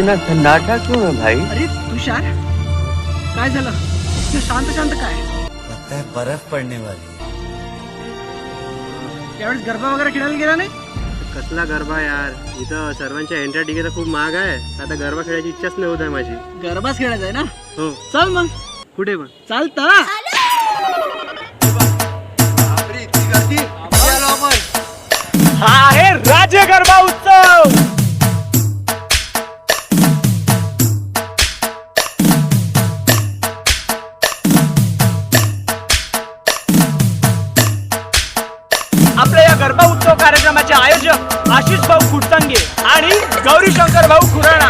इतना सन्नाटा क्यों है भाई? अरे तुषार काय झालं? शांत शांत काय? लगता है बर्फ पड़ने वाली. है यावेळेस गरबा वगैरे खेळायला गेला नाही? कसला गरबा यार. इथं सर्वांच्या एंट्री तिकीट खूप महाग आहे. आता गरबा खेळायची इच्छाच नाही होत आहे माझी. गरबाच खेळायचा आहे ना? हो. चल मग. कुठे पण. चालतं. हा आहे राज्य गरबा उत्सव. गरबा उत्सव कार्यक्रमाचे आयोजक आशिष भाऊ खुटसंगे आणि गौरी शंकर भाऊ खुराणा.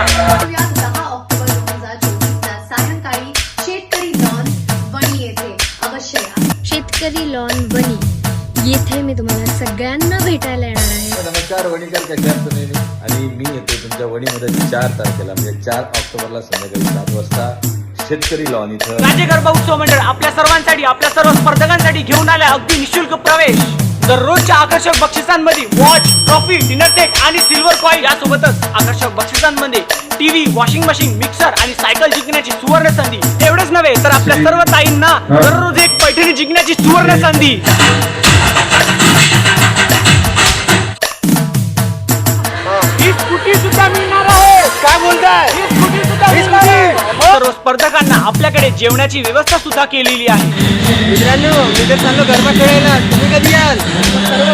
या दहा ऑक्टोबर दोन हजार चोवीसला सायंकाळी शेतकरी लॉन वणी येथे अवश्य या शेतकरी लॉन बनी. येथे मी तुम्हाला सगळ्यांना भेटायला येणार आहे. नमस्कार वणीकर आणि मी येतो तुमच्या वणीमध्ये चार तारखेला म्हणजे चार ऑक्टोबरला संध्याकाळी सात वाजता शेतकरी लॉन इथं. राज्य गरबा उत्सव मंडळ आपल्या सर्वांसाठी आपल्या सर्व स्पर्धकांसाठी घेऊन आल्या अगदी निशुल्क प्रवेश. दररोजच्या आकर्षक बक्षिसांमध्ये वॉच ट्रॉफी डिनर सेट आणि सिल्वर कॉईन यासोबतच आकर्षक बक्षिसांमध्ये टीव्ही वॉशिंग मशीन मिक्सर आणि सायकल जिंकण्याची सुवर्ण संधी. एवढेच नव्हे तर आपल्या सर्व ताईंना दररोज एक पैठणी जिंकण्याची सुवर्ण संधी. ही स्कूटी सुद्धा स्पर्धकांना आपल्याकडे जेवणाची व्यवस्था सुद्धा केलेली आहे. मित्रांनो मी तर चाललो गरबा खेळायला तुम्ही कधी याल? सर्व